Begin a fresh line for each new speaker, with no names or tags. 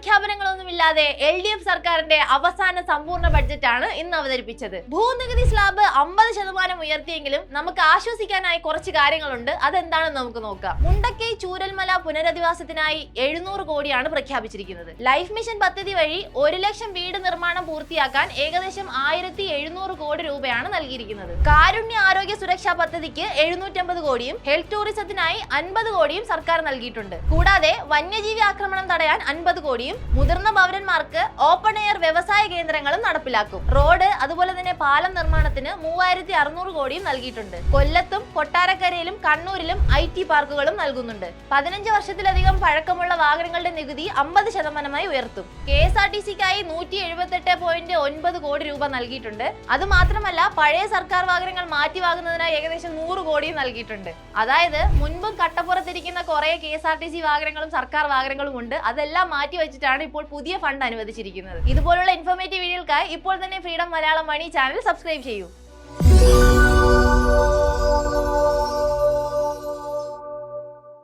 പ്രഖ്യാപനങ്ങൾ പ്രഖ്യാപനങ്ങളൊന്നുമില്ലാതെ L D F സർക്കാരിന്റെ അവസാന സമ്പൂർണ ബഡ്ജറ്റാണ് ഇന്ന് അവതരിപ്പിച്ചത്. ഭൂനികുതി സ്ലാബ് അമ്പത് ശതമാനം ഉയർത്തിയെങ്കിലും നമുക്ക് ആശ്വസിക്കാനായി കുറച്ച് കാര്യങ്ങളുണ്ട്. അതെന്താണെന്ന് നമുക്ക് നോക്കാം. മുണ്ടക്കൈ ചൂരൽമല പുനരധിവാസത്തിനായി എഴുന്നൂറ് കോടിയാണ് പ്രഖ്യാപിച്ചിരിക്കുന്നത്. ലൈഫ് മിഷൻ പദ്ധതി വഴി ഒരു ലക്ഷം വീട് നിർമ്മാണം പൂർത്തിയാക്കാൻ ഏകദേശം ആയിരത്തി എഴുന്നൂറ് കോടി രൂപയാണ് നൽകിയിരിക്കുന്നത്. കാരുണ്യ ആരോഗ്യ സുരക്ഷാ പദ്ധതിക്ക് എഴുന്നൂറ്റമ്പത് കോടിയും ഹെൽത്ത് ടൂറിസത്തിനായി അൻപത് കോടിയും സർക്കാർ നൽകിയിട്ടുണ്ട്. കൂടാതെ വന്യജീവി ആക്രമണം തടയാൻ അൻപത് കോടിയും മുതിർന്ന പൗരന്മാർക്ക് ഓപ്പൺ എയർ വ്യവസായ കേന്ദ്രങ്ങളും നടപ്പിലാക്കും. റോഡ് അതുപോലെ തന്നെ പാലം നിർമ്മാണത്തിന് മൂവായിരത്തി അറുന്നൂറ് കോടിയും നൽകിയിട്ടുണ്ട്. കൊല്ലത്തും കൊട്ടാരക്കരയിലും കണ്ണൂരിലും ഐ ടി പാർക്കുകളും നൽകുന്നുണ്ട്. പതിനഞ്ച് വർഷത്തിലധികം പഴക്കമുള്ള വാഹനങ്ങളുടെ നികുതി അമ്പത് ശതമാനമായി ഉയർത്തും. കെ എസ് ആർ ടി സിക്കായി നൂറ്റി എഴുപത്തെട്ട് പോയിന്റ് ഒൻപത് കോടി രൂപ നൽകിയിട്ടുണ്ട്. അത് മാത്രമല്ല പഴയ സർക്കാർ വാഹനങ്ങൾ മാറ്റി വാങ്ങുന്നതിനായി ഏകദേശം നൂറ് കോടിയും നൽകിയിട്ടുണ്ട്. അതായത് മുൻപും കട്ടപ്പുറത്തിരിക്കുന്ന കുറെ K S R T C വാഹനങ്ങളും സർക്കാർ വാഹനങ്ങളും ഉണ്ട്. അതെല്ലാം മാറ്റി വെച്ചിട്ടാണ് ഇപ്പോൾ പുതിയ ഫണ്ട് അനുവദിച്ചിരിക്കുന്നത്. ഇതുപോലുള്ള ഇൻഫോർമേറ്റീവ് വീഡിയോകൾക്കായി ഇപ്പോൾ തന്നെ freedom Malayalam money channel subscribe ചെയ്യൂ.